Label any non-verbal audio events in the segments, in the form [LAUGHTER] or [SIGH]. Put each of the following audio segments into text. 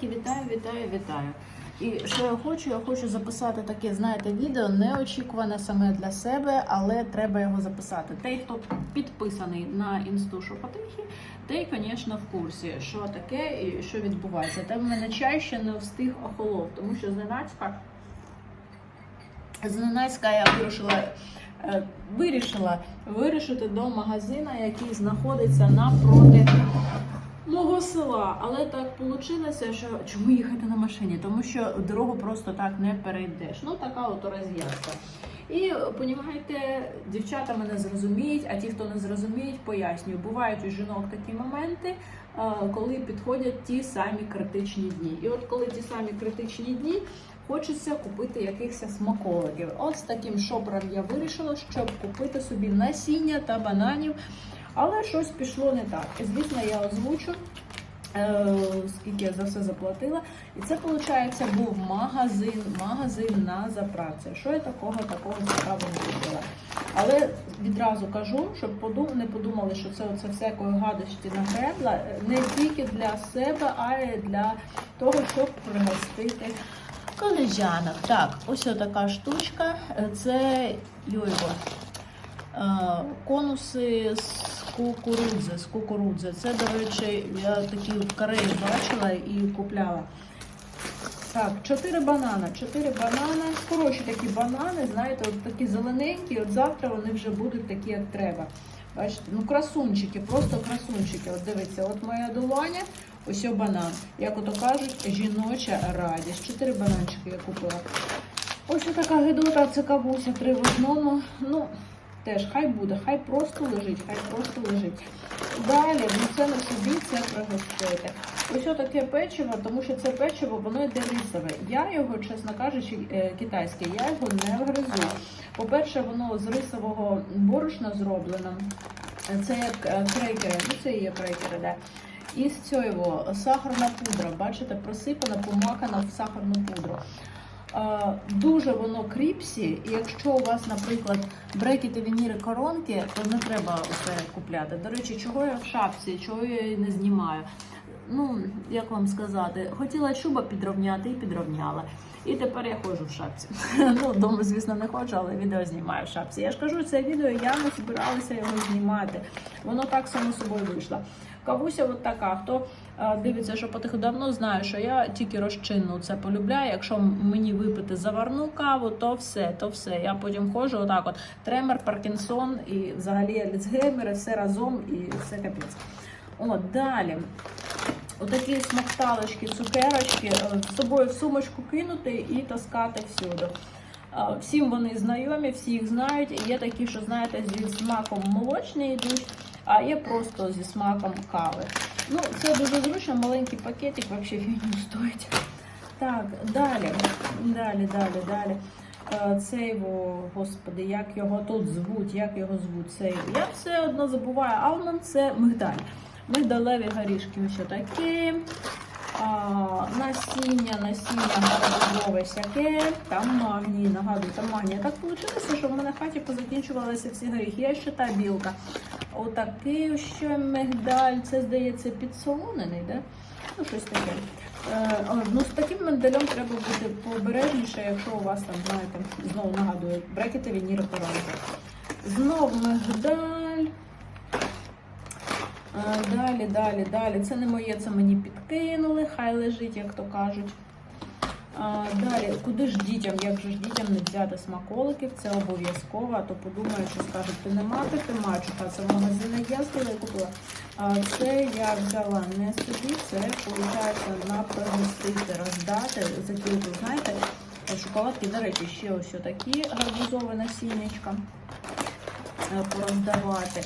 Дорогенькі, вітаю, вітаю, вітаю. І що я хочу? Я хочу записати таке, знаєте, відео неочікуване саме для себе, але треба його записати. Той, хто підписаний на інсту Шопотихи, той, звісно, в курсі, що таке і що відбувається. Та в мене чай ще не встиг охолов, тому що зненацька, зненацька я вирішила. е, Вирішила вирішити до магазина, який знаходиться напроти мого села. Але так вийшло, що чому їхати на машині? Тому що дорогу просто так не перейдеш. Ну така от розв'язка. І понімаєте, дівчата мене зрозуміють, а ті, хто не зрозуміють, пояснюю. Бувають у жінок такі моменти, е, коли підходять ті самі критичні дні. І от коли ті самі критичні дні. Хочеться купити якихось смаколиків. З таким шопером я вирішила, щоб купити собі насіння та бананів. Але щось пішло не так. І звісно, я озвучу, е, скільки я за все заплатила. І це, виходить, був магазин, магазин на заправці. Що я такого такого цікавого не купила? Але відразу кажу, щоб не подумали, що це оце всякої гадості нагребла, не тільки для себе, а й для того, щоб пригостити колежанок. Так, ось така штучка. Це йойго. Е, Конуси з кукурудзи, з кукурудзи. Це, до речі, я такі в Кореї бачила і купляла. Так, чотири банана. Чотири банани. Хороші такі банани, знаєте, от такі зелененькі, от завтра вони вже будуть такі, як треба. Бачите, ну красунчики, просто красунчики. От дивіться, от моя долоня, ось о банан. Як ото кажуть, жіноча радість. Чотири бананчики я купила. Ось така гидота, це кавуся три в. Ну, теж хай буде, хай просто лежить, хай просто лежить. Далі, ну це не собі, це пригостити. Ось таке печиво, тому що це печиво, воно йде рисове. Я його, чесно кажучи, е, китайське, я його не гризу. По-перше, воно з рисового борошна зроблено. Це як е, крекери, ну це є крекери, да. І з цього сахарна пудра, бачите, просипана, помакана в сахарну пудру. Е, Дуже воно кріпсі, і якщо у вас, наприклад, брекети, вініри, коронки, то не треба це купляти. До речі, чого я в шапці, чого я її не знімаю. Ну, як вам сказати, хотіла чуба підровняти і підровняла. І тепер я ходжу в шапці. [LAUGHS] Ну, вдома, звісно, не ходжу, але відео знімаю в шапці. Я ж кажу, це відео я не збиралася його знімати. Воно так само собою вийшло. Кавуся от така. Хто е, дивиться, що потихо давно знає, що я тільки розчинну це полюбляю. Якщо мені випити заварну каву, то все, то все. Я потім ходжу отак от. Тремор, Паркінсон і взагалі Альцгеймер, і все разом і все капець. От, далі. Отакі смокталочки, цукерочки е, з собою в сумочку кинути і таскати всюди. Е, Всім вони знайомі, всі їх знають. Є такі, що знаєте, зі смаком молочні йдуть, а є просто зі смаком кави. Ну, це дуже зручно, маленький пакетик взагалі фігню стоїть. Так, далі, далі, далі, далі. Е, Цей, господи, як його тут звуть, як його звуть цей. Я все одно забуваю. Алман це мигдаль. Мигдалеві горішки ось такі. Насіння, насіння гарбузове всяке, там магній, нагадую, там магній. Так вийшло, що в мене в хаті позакінчувалися всі горіхи. Я ще та білка. Отакий ще мигдаль, це здається підсолонений, да? Ну, щось таке. Е, ну, з таким миндалем треба бути пообережніше, якщо у вас там, знаєте, знову нагадую, брекети, вініри, коронки. Знов мигдаль. А, Далі, далі, далі. Це не моє, це мені підкинули, хай лежить, як то кажуть. Далі, куди ж дітям? Як же ж дітям не взяти смаколиків? Це обов'язково, а то подумають, що скажуть, ти не мати, ти мачуха. Це в магазині я і купила. А це я взяла не собі, це виходить на пригостити, роздати. От, знаєте, шоколадки, до речі, ще ось такі гарбузове насіннячка е, пороздавати.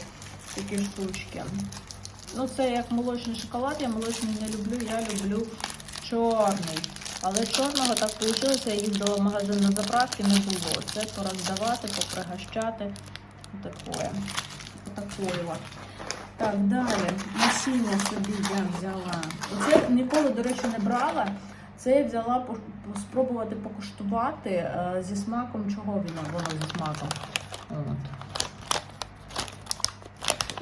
Такі штучки. Ну, це як молочний шоколад, я молочний не люблю, я люблю чорний. Але чорного так вийшло, їх до магазину заправки не було. Це пороздавати, попригощати. Отакое. Отакое. Так, далі. Насіння собі я взяла. Оце ніколи, до речі, не брала. Це я взяла спробувати покуштувати е, зі смаком, чого воно, воно зі смаком. От.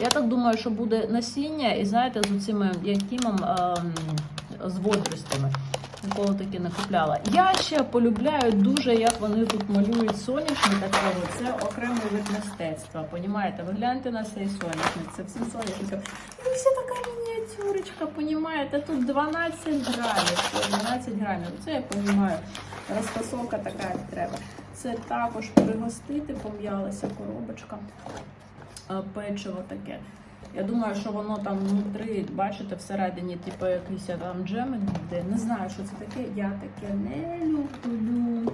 Я так думаю, що буде насіння, і знаєте, з цими якимом ем, з водоростями. Ніколи таки не купляла. Я ще полюбляю дуже, як вони тут малюють соняшник такого. Це окремий вид мистецтва. Понімаєте? Ви гляньте на цей соняшник. Це всі соняшники. Ну, все така мініатюрочка, понімаєте? Тут 12 грамів. 12 грамів. Це я понімаю. Розфасовка така, як треба. Це також пригостити, пом'ялася коробочка. Е, Печиво таке. Я думаю, що воно там внутрі, бачите, всередині, типу, якийсь там джем іде. Не знаю, що це таке. Я таке не люблю.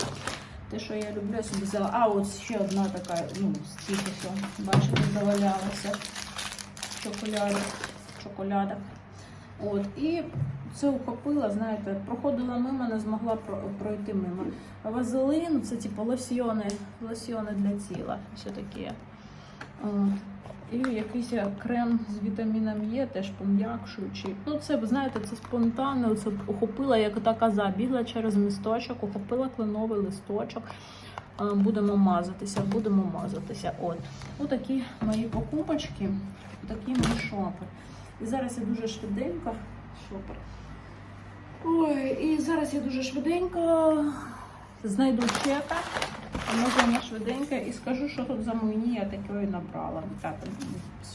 Те, що я люблю, я собі взяла. А, от ще одна така, ну, стільки що, бачите, завалялася. Чоколяда. Чоколяда. От, і це ухопила, знаєте, проходила мимо, не змогла пройти мимо. Вазелин, це типу лосьйони, лосьйони для тіла. Все таке. І якийсь крем з вітаміном Е, теж пом'якшуючий. Ну, це, знаєте, це спонтанно, це охопила, як та коза, бігла через місточок, охопила кленовий листочок. Будемо мазатися, будемо мазатися. От. Отакі мої покупочки, такі мої шопи. І зараз я дуже швиденько. Шопер. Ой, і зараз я дуже швиденько знайду чека. Може, я швиденько і скажу, що тут за мені я такої набрала. Так,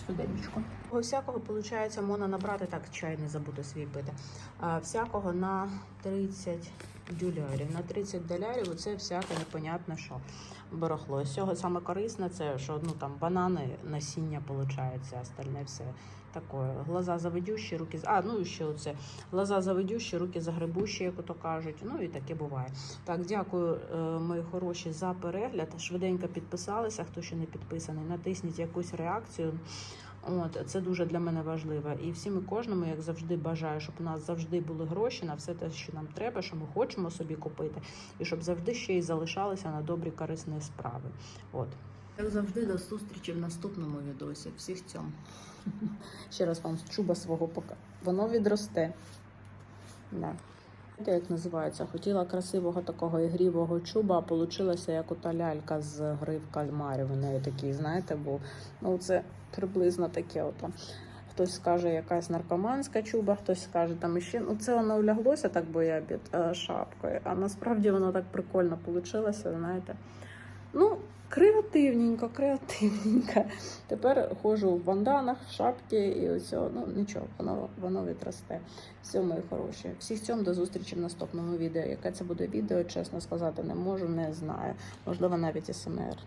швиденько. Всякого, виходить, можна набрати так, чай не забути свій пити. А, всякого на 30 дюлярів. На 30 долярів це всяке непонятне що. Барахло. З цього саме корисне, це що ну там банани, насіння виходить, остальне все таке. Глаза заведющі, руки А, ну і ще оце. Глаза заведющі, руки загребущі, як ото кажуть. Ну і таке буває. Так, дякую, е, мої хороші, за перегляд. Швиденько підписалися. Хто ще не підписаний, натисніть якусь реакцію. От це дуже для мене важливо. І всім і кожному, як завжди, бажаю, щоб у нас завжди були гроші на все те, що нам треба, що ми хочемо собі купити, і щоб завжди ще й залишалися на добрі корисні справи. От. Як завжди, до зустрічі в наступному відосі. Всіх цьому. [LAUGHS] Ще раз вам чуба свого пока. Воно відросте. Да. Як називається? Хотіла красивого такого ігрівого чуба, а получилася як ота лялька з гри в кальмарі. У неї такий, знаєте, був. Ну, це приблизно таке. Ото. Хтось скаже, якась наркоманська чуба, хтось скаже там іще. Ну, це воно вляглося так, бо я під е, шапкою. А насправді воно так прикольно вийшло, знаєте. Ну, креативненько, креативненько. Тепер ходжу в банданах, в шапки і оце, ну нічого, воно, воно відросте. Все, мої хороші. Всіх цьому до зустрічі в наступному відео. Яке це буде відео, чесно сказати, не можу, не знаю. Можливо, навіть СМР.